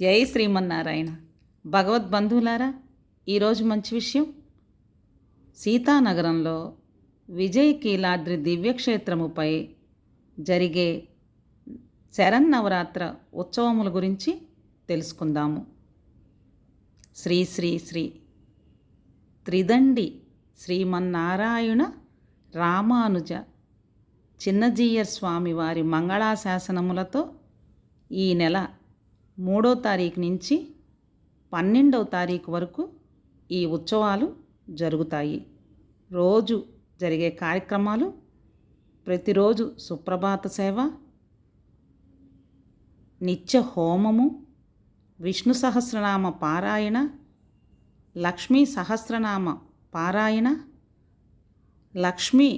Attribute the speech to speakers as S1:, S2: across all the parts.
S1: జై శ్రీమన్నారాయణ. భగవద్బంధువులారా ఈరోజు మంచి విషయం. సీతానగరంలో విజయ్ కీలాద్రి దివ్యక్షేత్రముపై జరిగే శరన్నవరాత్ర ఉత్సవముల గురించి తెలుసుకుందాము. శ్రీ శ్రీ శ్రీ త్రిదండి శ్రీమన్నారాయణ రామానుజ చిన్నజీయర్ స్వామి వారి మంగళాశాసనములతో ఈ నెల మూడో తారీఖు నుంచి పన్నెండవ తారీఖు వరకు ఈ ఉత్సవాలు జరుగుతాయి. రోజు జరిగే కార్యక్రమాలు ప్రతిరోజు సుప్రభాత సేవ నిత్య హోమము విష్ణు సహస్రనామ పారాయణ లక్ష్మీ సహస్రనామ పారాయణ లక్ష్మీ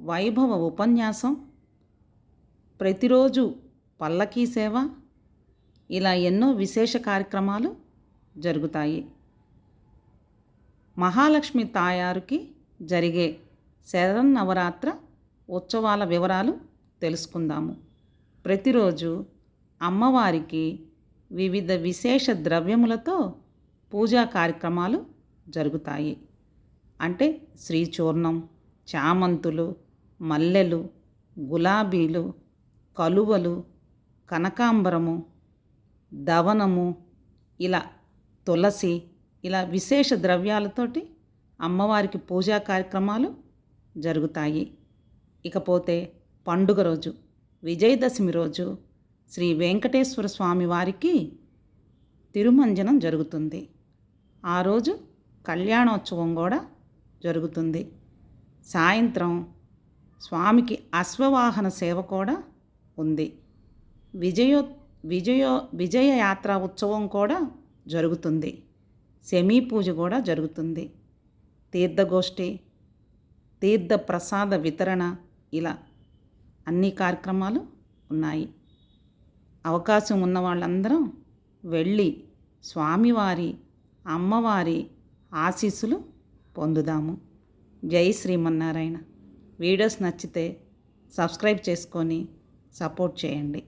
S1: వైభవ ఉపన్యాసం ప్రతిరోజు పల్లకీ సేవ ఇలా ఎన్నో విశేష కార్యక్రమాలు జరుగుతాయి. మహాలక్ష్మి తాయారుకి జరిగే శరన్నవరాత్ర ఉత్సవాల వివరాలు తెలుసుకుందాము. ప్రతిరోజు అమ్మవారికి వివిధ విశేష ద్రవ్యములతో పూజా కార్యక్రమాలు జరుగుతాయి. అంటే శ్రీచూర్ణం చామంతులు మల్లెలు గులాబీలు కలువలు కనకాంబరము దవనము ఇలా తులసి ఇలా విశేష ద్రవ్యాలతోటి అమ్మవారికి పూజా కార్యక్రమాలు జరుగుతాయి. ఇకపోతే పండుగ రోజు విజయదశమి రోజు శ్రీ వెంకటేశ్వర స్వామి వారికి తిరుమంజనం జరుగుతుంది. ఆ రోజు కళ్యాణోత్సవం కూడా జరుగుతుంది. సాయంత్రం స్వామికి అశ్వవాహన సేవ కూడా ఉంది. విజయో విజయో విజయ యాత్ర ఉత్సవం కూడా జరుగుతుంది. శమీ పూజ కూడా జరుగుతుంది. తీర్థగోష్ఠి తీర్థ ప్రసాద వితరణ ఇలా అన్ని కార్యక్రమాలు ఉన్నాయి. అవకాశం ఉన్న వాళ్ళందరం వెళ్ళి స్వామివారి అమ్మవారి ఆశీస్సులు పొందుదాము. జై శ్రీమన్నారాయణ. వీడియోస్ నచ్చితే సబ్స్క్రైబ్ చేసుకొని సపోర్ట్ చేయండి.